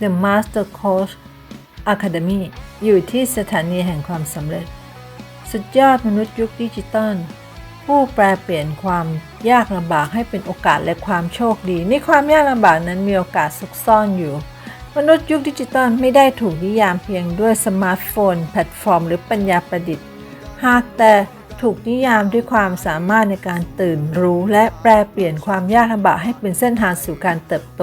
The Master Coach Academy อยู่ที่สถานีแห่งความสำเร็จ สุดยอดมนุษย์ยุคดิจิตอลผู้แปลเปลี่ยนความยากลำบากให้เป็นโอกาสและความโชคดี ในความยากลำบากนั้นมีโอกาสซุกซ่อนอยู่ มนุษย์ยุคดิจิตอลไม่ได้ถูกนิยามเพียงด้วยสมาร์ทโฟน แพลตฟอร์ม หรือปัญญาประดิษฐ์ หากแต่ถูกนิยามด้วยความสามารถในการตื่นรู้ และแปลเปลี่ยนความยากลำบากให้เป็นเส้นทางสู่การเติบโต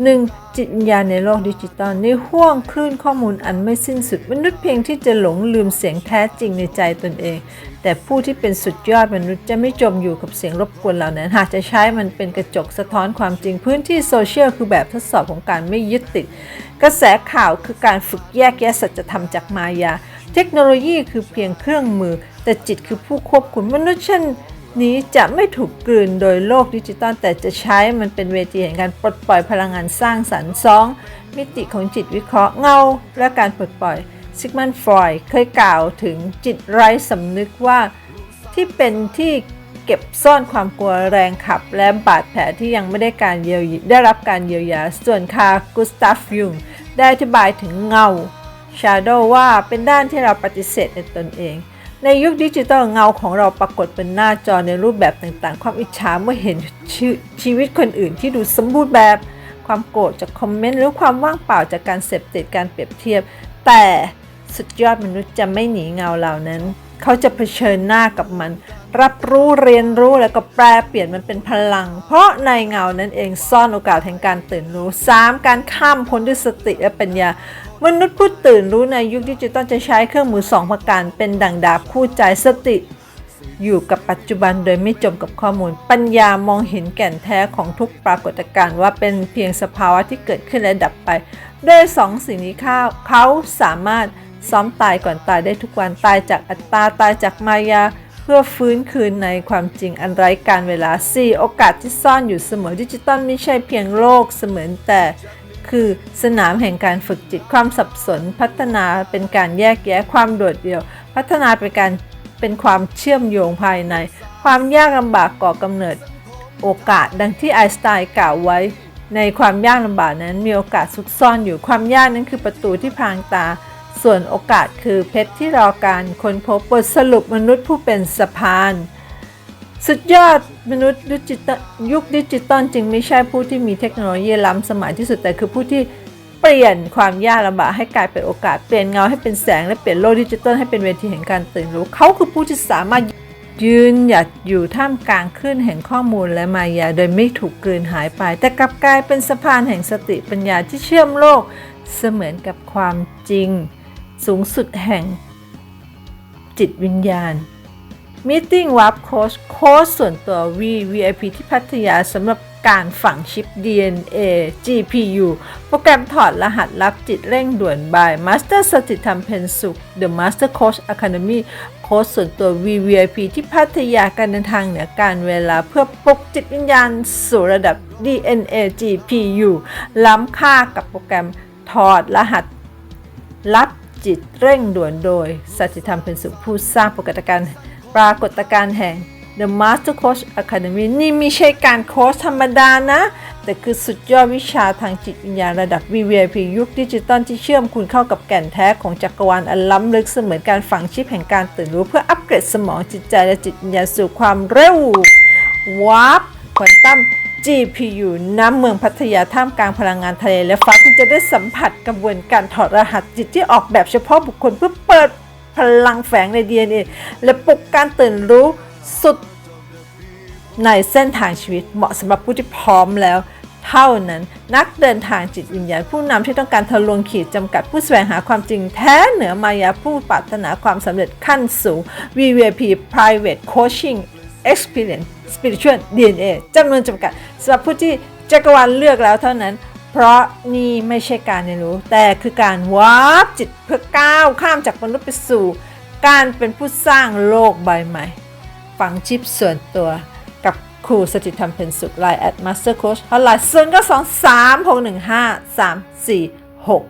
1. จิตวิญญาณในโลกดิจิตอลในห่วงคลื่นข้อมูลอันไม่สิ้นสุด มนุษย์เพียงที่จะหลงลืมเสียงแท้จริงในใจตนเอง แต่ผู้ที่เป็นสุดยอดมนุษย์จะไม่จมอยู่กับเสียงรบกวนเหล่านั้น หากจะใช้มันเป็นกระจกสะท้อนความจริงพื้นที่โซเชียลคือแบบทดสอบของการไม่ยึดติด กระแสข่าวคือการฝึกแยกแยะสัจธรรมจากมายา เทคโนโลยีคือเพียงเครื่องมือ แต่จิตคือผู้ควบคุมมนุษย์เช่น นี้จะไม่ถูกกลืนโดยโลกดิจิตอลแต่จะใช้มันเป็นเวทีแห่งการปลดปล่อยพลังงานสร้างสรรค์สองมิติของจิตวิเคราะห์เงา และการปลดปล่อยซิกมันฟรอยด์เคยกล่าวถึงจิตไร้สำนึกว่าที่เป็นที่เก็บซ่อนความกลัวแรงขับ และบาดแผลที่ยังไม่ได้การเยียวยได้รับการเยียวยา ส่วนคาร์กุสตาฟยุงได้อธิบายถึงเงา Shadow ว่าเป็นด้านที่เราปฏิเสธในตนเอง ในยุคดิจิทัลเงาของเราปรากฏเป็นหน้าจอในรูปแบบต่างๆ ความอิจฉาเมื่อเห็นชชีวิตคนอื่นที่ดูสมบูรณ์แบบ ความโกรธจากคอมเมนต์หรือความว่างเปล่าจากการเสพติดการเปรียบเทียบ แต่สุดยอดมนุษย์จะไม่หนีเงาเหล่านั้น เขาจะเผชิญหน้ากับมัน รับรู้เรียนรู้แล้วก็แปลเปลี่ยนมันเป็นพลัง เพราะในเงานั้นเองซ่อนโอกาสแห่งการตื่นรู้ 3. การข้ามพ้นด้วยสติและปัญญา มนุษย์ผู้ตื่นรู้ในยุคดิจิตอลจะใช้เครื่องมือสองประการเป็นดั่งดาบคู่ใจสติ อยู่กับปัจจุบันโดยไม่จมกับข้อมูล ปัญญามองเห็นแก่นแท้ของทุกปรากฏการณ์ว่าเป็นเพียงสภาวะที่เกิดขึ้นและดับไปด้วยสองสิ่งนี้เขาเขาสามารถซ้อมตายก่อนตายได้ทุกวันตายจากอัตตาตายจากมายา เพื่อฟื้นคืนในความจริงอันไร้การเวลา 4. โอกาสที่ซ่อนอยู่เสมอดิจิตอลไม่ใช่เพียงโลกเสมือนแต่ คือสนามแห่งการฝึกจิตความสับสน พัฒนาเป็นการแยกแยะความโดดเดี่ยว พัฒนาเป็นการเป็นความเชื่อมโยงภายใน ความยากลำบากก่อกำเนิด โอกาสดังที่ไอน์สไตน์กล่าวไว้ ในความยากลำบากนั้นมีโอกาสซุกซ่อนอยู่ความยากนั้นคือประตูที่พางตา ส่วนโอกาสคือเพชรที่รอการค้นพบบทสรุปมนุษย์ผู้เป็นสะพาน สุดยอดมนุษย์ดิจิตยุคดิจิตอลจึงไม่ใช่ผู้ที่มีเทคโนโลยีล้ำสมัยที่สุดแต่คือผู้ที่เปลี่ยนความยากลำบากให้กลายเป็นโอกาสเปลี่ยนเงาให้เป็นแสงและเปลี่ยนโลกดิจิตอลให้เป็นเวทีแห่งการตื่นรู้เขาคือผู้ที่สามารถยืนหยัดอยู่ท่ามกลางคลื่นแห่งข้อมูลและมายาโดยไม่ถูกกลืนหายไป แต่กลับกลายเป็นสะพานแห่งสติปัญญาที่เชื่อมโลกเสมือนกับความจริง สูงสุดแห่งจิตวิญญาณ Meeting Wap Coach โค้ชส่วนตัว V VIP ที่พัทยาสำหรับการฝังชิป DNA GPU โปรแกรมถอดรหัสลับจิตเร่งด่วน by Master สถิตธรรมเพนสุข The Master Coach Academy โค้ชส่วนตัว V VIP ที่พัทยาการเดินทางเหนือการเวลาเพื่อปลุกจิตวิญญาณสู่ระดับ DNA GPU ล้ำค่ากับโปรแกรมถอดรหัสลับจิตเร่งด่วนโดยสัจธรรมเป็นสุขผู้สร้างปรากฏการณ์ ปรากฏการณ์แห่ง The Master Coach Academy นี่ไม่ใช่การโค้ชธรรมดานะ แต่คือสุดยอดวิชาทางจิตวิญญาณระดับ VVIP ยุคดิจิตอลที่เชื่อมคุณเข้ากับแก่นแท้ของจักรวาลอันล้ำลึกเสมือนการฝังชิปแห่งการตื่นรู้เพื่ออัปเกรดสมองจิตใจและจิตวิญญาณสู่ความเร็ววาร์ปควอนตัม GPU น้ำเมืองพัทยาท่ามกลางพลังงานทะเลและฟ้าคุณจะได้สัมผัสกระบวนการถอดรหัสจิตที่ออกแบบเฉพาะบุคคลเพื่อเปิด พลังแฝงใน DNA และปลุกการตื่นรู้สุดในเส้นทางชีวิตเหมาะสำหรับผู้ที่พร้อมแล้ว เท่านั้นนักเดินทางจิตวิญญาณผู้นำที่ต้องการทะลวงขีดจำกัดผู้แสวงหาความจริงแท้เหนือมายาผู้ปรารถนาความสำเร็จขั้นสูง VVP Private Coaching Experience Spiritual DNA จำนวนจำกัดสำหรับผู้ที่จักรวาลเลือกแล้วเท่านั้น เพราะนี่ไม่ใช่การเรียนรู้ แต่คือการวาร์ปจิตเพื่อก้าวข้ามจากมนุษย์ไปสู่ การเป็นผู้สร้างโลกใบใหม่ ฝังชิปส่วนตัวกับครูสถิตธรรมเพนสุขไลน์แอดมาสเตอร์โค้ชฮอลไลน์ศูนย์ก็สองสามหกหนึ่งห้าสามสี่หก